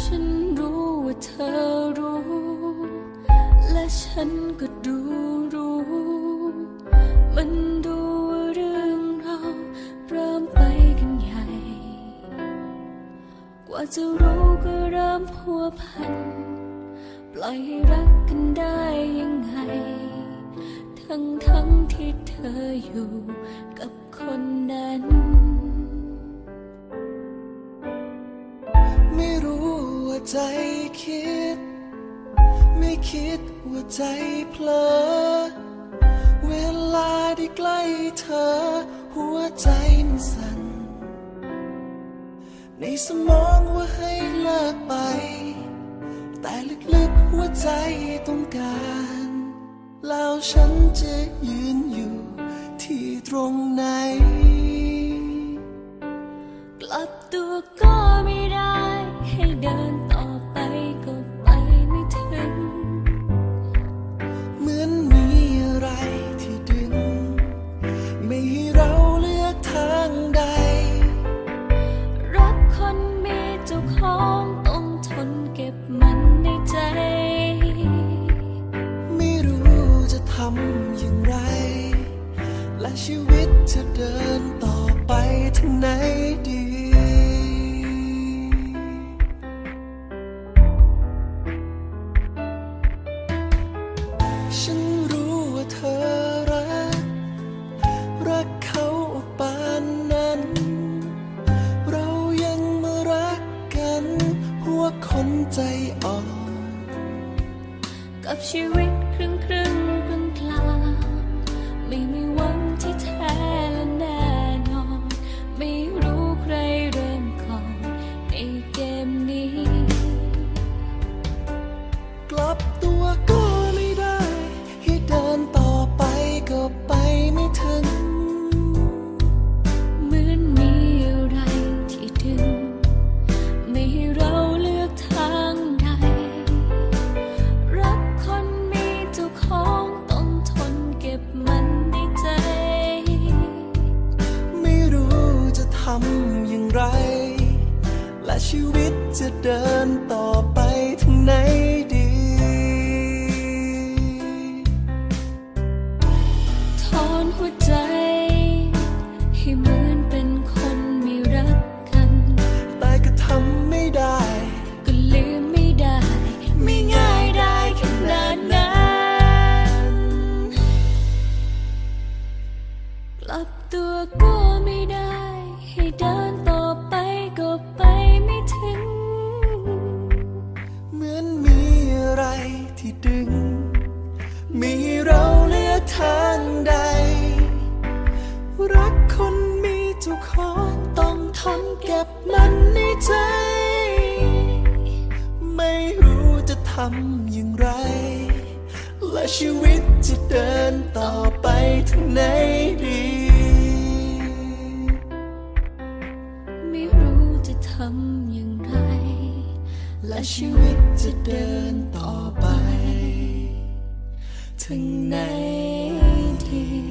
ฉันรู้ว่าเธอรู้ และฉันก็ดูรู้ มันดูว่าเรื่องเราเริ่มไปกันใหญ่ กว่าจะรู้ก็เริ่มพัวพัน ปล่อยให้รักกันได้ยังไง ทั้งทั้งที่เธออยู่กับคนนั้น ใจคิด ไม่คิดว่าใจเพลอ เวลาที่ใกล้เธอ หัวใจมันสั่น ในสมองว่าให้เลิกไป แต่ลึกๆหัวใจต้องการ แล้วฉันจะยืนอยู่ที่ตรงไหน กลับตัวก็ไม่ได้ให้เดินต่อ ก็ไปไม่ถึง เหมือนมีอะไรที่ดึง ไม่ให้เราเลือกทางใด รักคนมีเจ้าของต้องทนเก็บมันในใจ ไม่รู้จะทำอย่างไร และชีวิตจะเดินต่อไปทางไหนดี ฉันรู้ว่าเธอรัก รักเขาปานนั้น เรายังมารักกัน พวกคนใจอ่อน กับชีวิตครึ่งครึ่ง ไร และชีวิตจะเดินต่อไปทางไหนดีถอนหัวใจ ให้เหมือนเป็นคนไม่รักกัน แต่ก็ทำไม่ได้ ก็ลืมไม่ได้ ไม่ง่ายได้ขนาดนั้น กลับตัวก็ไม่ได้ ให้เดิน ที่ดึง มีเราเลือกทางใด รักคนมีเจ้าของต้องทนเก็บมันในใจ ไม่รู้จะทำอย่างไร และชีวิตจะเดินต่อไปทางไหน และชีวิตจะเดินต่อไป ถึงไหนที่